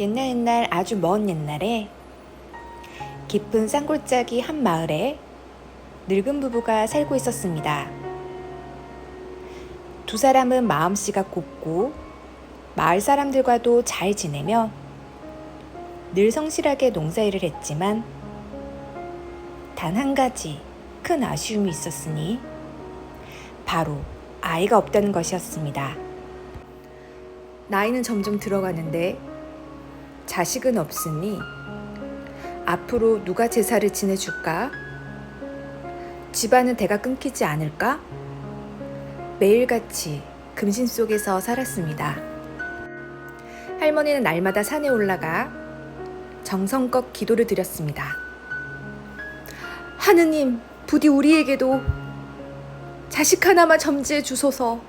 옛날 옛날 아주 먼 옛날에 깊은 산골짜기 한 마을에 늙은 부부가 살고 있었습니다. 두 사람은 마음씨가 곱고 마을 사람들과도 잘 지내며 늘 성실하게 농사일을 했지만 단 한 가지 큰 아쉬움이 있었으니 바로 아이가 없다는 것이었습니다. 나이는 점점 들어가는데 자식은 없으니 앞으로 누가 제사를 지내줄까? 집안은 대가 끊기지 않을까? 매일같이 금신 속에서 살았습니다. 할머니는 날마다 산에 올라가 정성껏 기도를 드렸습니다. 하느님, 부디 우리에게도 자식 하나만 점지해 주소서.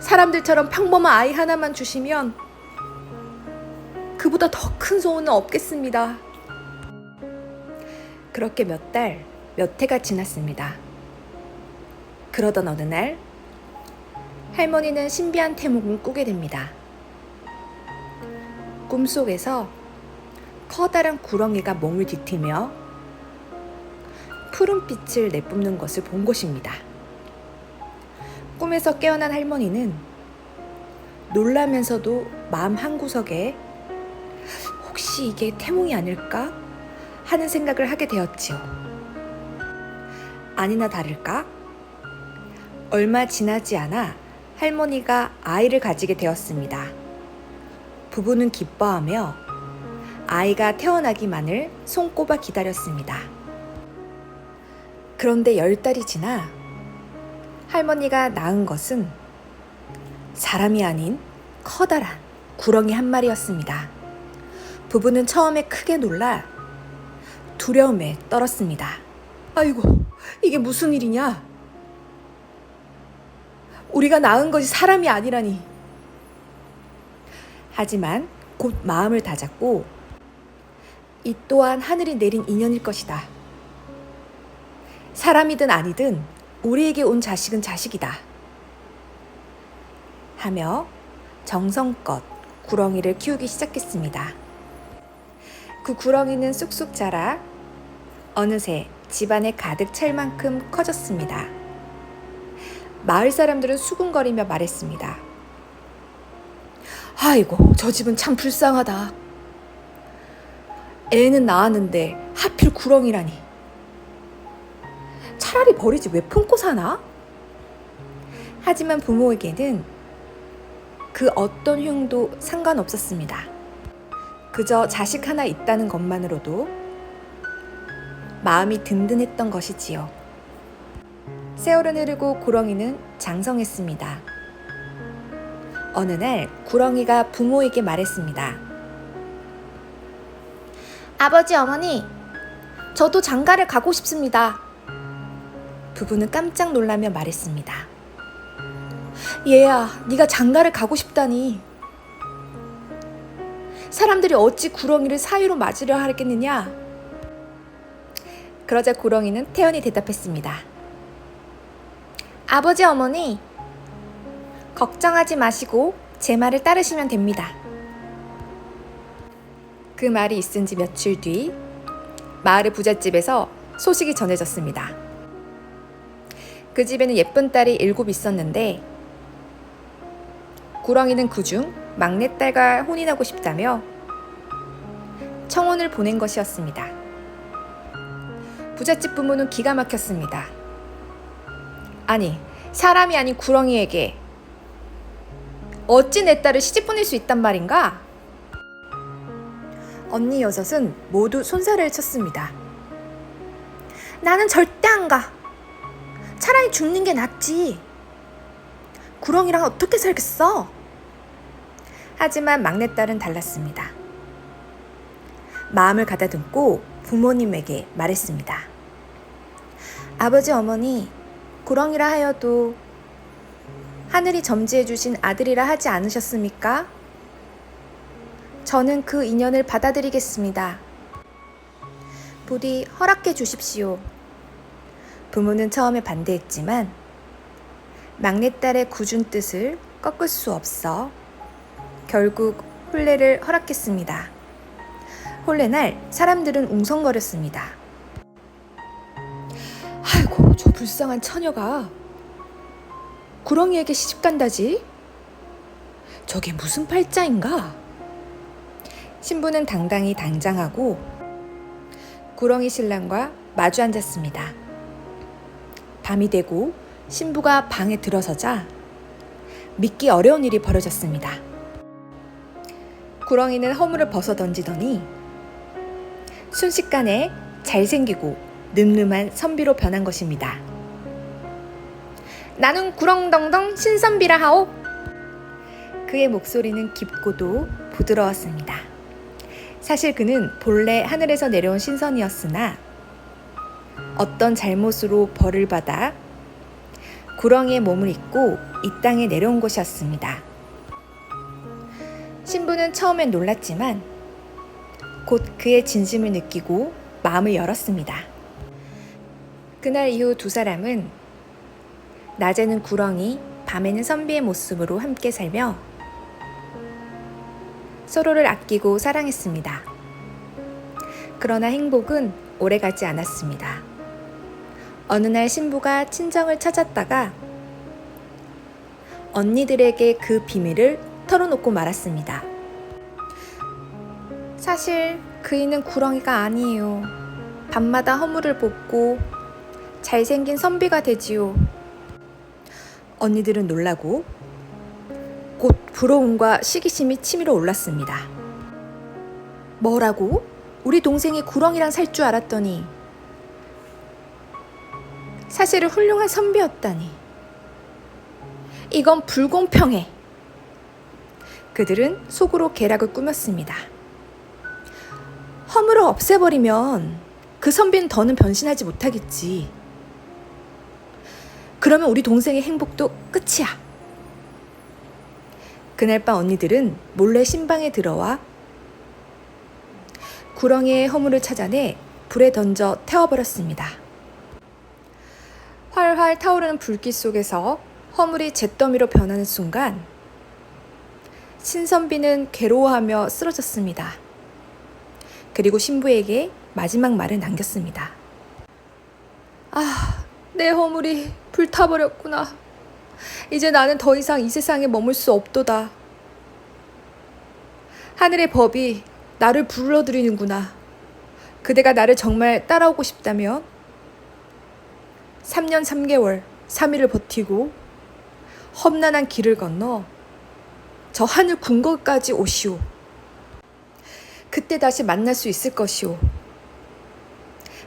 사람들처럼 평범한 아이 하나만 주시면 그보다 더 큰 소원은 없겠습니다. 그렇게 몇 달, 몇 해가 지났습니다. 그러던 어느 날, 할머니는 신비한 태몽을 꾸게 됩니다. 꿈속에서 커다란 구렁이가 몸을 뒤틀며 푸른 빛을 내뿜는 것을 본 것입니다. 꿈에서 깨어난 할머니는 놀라면서도 마음 한구석에 혹시 이게 태몽이 아닐까 하는 생각을 하게 되었지요. 아니나 다를까? 얼마 지나지 않아 할머니가 아이를 가지게 되었습니다. 부부는 기뻐하며 아이가 태어나기만을 손꼽아 기다렸습니다. 그런데 열 달이 지나 할머니가 낳은 것은 사람이 아닌 커다란 구렁이 한 마리였습니다. 부부는 처음에 크게 놀라 두려움에 떨었습니다. 아이고, 이게 무슨 일이냐? 우리가 낳은 것이 사람이 아니라니. 하지만 곧 마음을 다잡고 이 또한 하늘이 내린 인연일 것이다. 사람이든 아니든 우리에게 온 자식은 자식이다. 하며 정성껏 구렁이를 키우기 시작했습니다. 그 구렁이는 쑥쑥 자라 어느새 집안에 가득 찰 만큼 커졌습니다. 마을 사람들은 수군거리며 말했습니다. 아이고, 저 집은 참 불쌍하다. 애는 낳았는데 하필 구렁이라니. 차라리 버리지 왜 품고 사나? 하지만 부모에게는 그 어떤 흉도 상관없었습니다. 그저 자식 하나 있다는 것만으로도 마음이 든든했던 것이지요. 세월은 흐르고 구렁이는 장성했습니다. 어느 날 구렁이가 부모에게 말했습니다. 아버지, 어머니, 저도 장가를 가고 싶습니다. 부부는 깜짝 놀라며 말했습니다. 얘야, 네가 장가를 가고 싶다니. 사람들이 어찌 구렁이를 사위로 맞으려 하겠느냐? 그러자 구렁이는 태연히 대답했습니다. 아버지, 어머니, 걱정하지 마시고 제 말을 따르시면 됩니다. 그 말이 있은 지 며칠 뒤 마을의 부잣집에서 소식이 전해졌습니다. 그 집에는 예쁜 딸이 일곱 있었는데 구렁이는 그중 막내딸과 혼인하고 싶다며 청혼을 보낸 것이었습니다. 부잣집 부모는 기가 막혔습니다. 아니, 사람이 아닌 구렁이에게 어찌 내 딸을 시집 보낼 수 있단 말인가? 언니 여섯은 모두 손살을 쳤습니다. 나는 절대 안 가. 차라리 죽는 게 낫지. 구렁이랑 어떻게 살겠어? 하지만 막내딸은 달랐습니다. 마음을 가다듬고 부모님에게 말했습니다. 아버지, 어머니, 구렁이라 하여도 하늘이 점지해 주신 아들이라 하지 않으셨습니까? 저는 그 인연을 받아들이겠습니다. 부디 허락해 주십시오. 부모는 처음에 반대했지만 막내딸의 굳은 뜻을 꺾을 수 없어 결국 혼례를 허락했습니다. 혼례날 사람들은 웅성거렸습니다. 아이고, 저 불쌍한 처녀가 구렁이에게 시집 간다지? 저게 무슨 팔자인가? 신부는 당당히 당장하고 구렁이 신랑과 마주 앉았습니다. 밤이 되고 신부가 방에 들어서자 믿기 어려운 일이 벌어졌습니다. 구렁이는 허물을 벗어 던지더니 순식간에 잘생기고 늠름한 선비로 변한 것입니다. 나는 구렁덩덩 신선비라 하오. 그의 목소리는 깊고도 부드러웠습니다. 사실 그는 본래 하늘에서 내려온 신선이었으나 어떤 잘못으로 벌을 받아 구렁이의 몸을 입고 이 땅에 내려온 것이었습니다. 신부는 처음엔 놀랐지만 곧 그의 진심을 느끼고 마음을 열었습니다. 그날 이후 두 사람은 낮에는 구렁이, 밤에는 선비의 모습으로 함께 살며 서로를 아끼고 사랑했습니다. 그러나 행복은 오래가지 않았습니다. 어느 날 신부가 친정을 찾았다가 언니들에게 그 비밀을 털어놓고 말았습니다. 사실 그이는 구렁이가 아니에요. 밤마다 허물을 벗고 잘생긴 선비가 되지요. 언니들은 놀라고 곧 부러움과 시기심이 치밀어 올랐습니다. 뭐라고? 우리 동생이 구렁이랑 살 줄 알았더니 사실은 훌륭한 선비였다니. 이건 불공평해. 그들은 속으로 계략을 꾸몄습니다. 허물을 없애버리면 그 선비는 더는 변신하지 못하겠지. 그러면 우리 동생의 행복도 끝이야. 그날 밤 언니들은 몰래 신방에 들어와 구렁이의 허물을 찾아내 불에 던져 태워버렸습니다. 활활 타오르는 불길 속에서 허물이 잿더미로 변하는 순간 신선비는 괴로워하며 쓰러졌습니다. 그리고 신부에게 마지막 말을 남겼습니다. 아, 내 허물이 불타버렸구나. 이제 나는 더 이상 이 세상에 머물 수 없도다. 하늘의 법이 나를 불러들이는구나. 그대가 나를 정말 따라오고 싶다면 3년 3개월 3일을 버티고 험난한 길을 건너 저 하늘 궁궐까지 오시오. 그때 다시 만날 수 있을 것이오.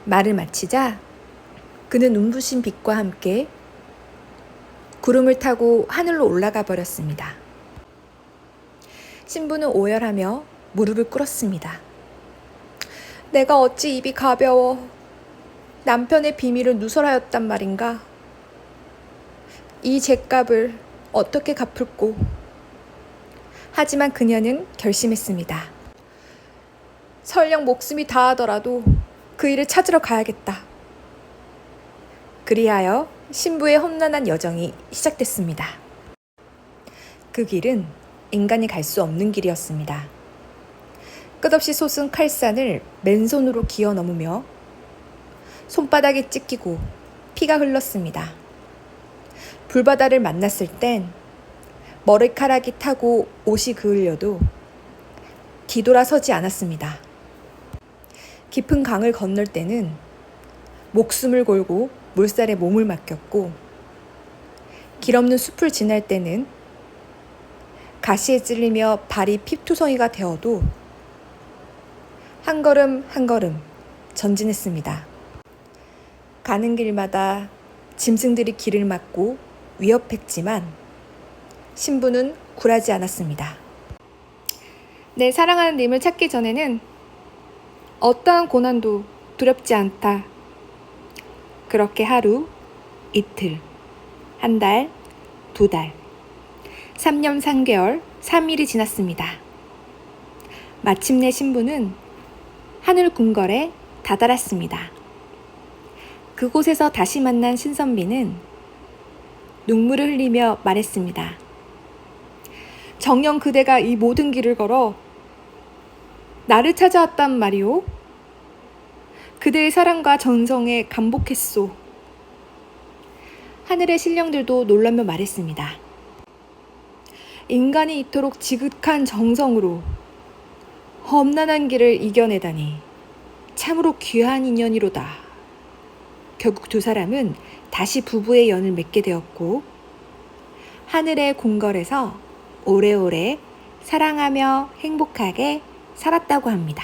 말을 마치자 그는 눈부신 빛과 함께 구름을 타고 하늘로 올라가 버렸습니다. 신부는 오열하며 무릎을 꿇었습니다. 내가 어찌 입이 가벼워 남편의 비밀을 누설하였단 말인가? 이 죄값을 어떻게 갚을꼬? 하지만 그녀는 결심했습니다. 설령 목숨이 다하더라도 그 일을 찾으러 가야겠다. 그리하여 신부의 험난한 여정이 시작됐습니다. 그 길은 인간이 갈 수 없는 길이었습니다. 끝없이 솟은 칼산을 맨손으로 기어 넘으며 손바닥에 찢기고 피가 흘렀습니다. 불바다를 만났을 땐 머리카락이 타고 옷이 그을려도 뒤돌아서지 않았습니다. 깊은 강을 건널 때는 목숨을 걸고 물살에 몸을 맡겼고 길 없는 숲을 지날 때는 가시에 찔리며 발이 핍투성이가 되어도 한 걸음 한 걸음 전진했습니다. 가는 길마다 짐승들이 길을 막고 위협했지만 신부는 굴하지 않았습니다. 내 사랑하는 님을 찾기 전에는 어떠한 고난도 두렵지 않다. 그렇게 하루, 이틀, 한 달, 두 달, 3년 3개월, 3일이 지났습니다. 마침내 신부는 하늘 궁궐에 다다랐습니다. 그곳에서 다시 만난 신선비는 눈물을 흘리며 말했습니다. 정녕 그대가 이 모든 길을 걸어 나를 찾아왔단 말이오. 그대의 사랑과 전성에 감복했소. 하늘의 신령들도 놀라며 말했습니다. 인간이 이토록 지극한 정성으로 험난한 길을 이겨내다니 참으로 귀한 인연이로다. 결국 두 사람은 다시 부부의 연을 맺게 되었고 하늘의 궁궐에서 오래오래 사랑하며 행복하게 살았다고 합니다.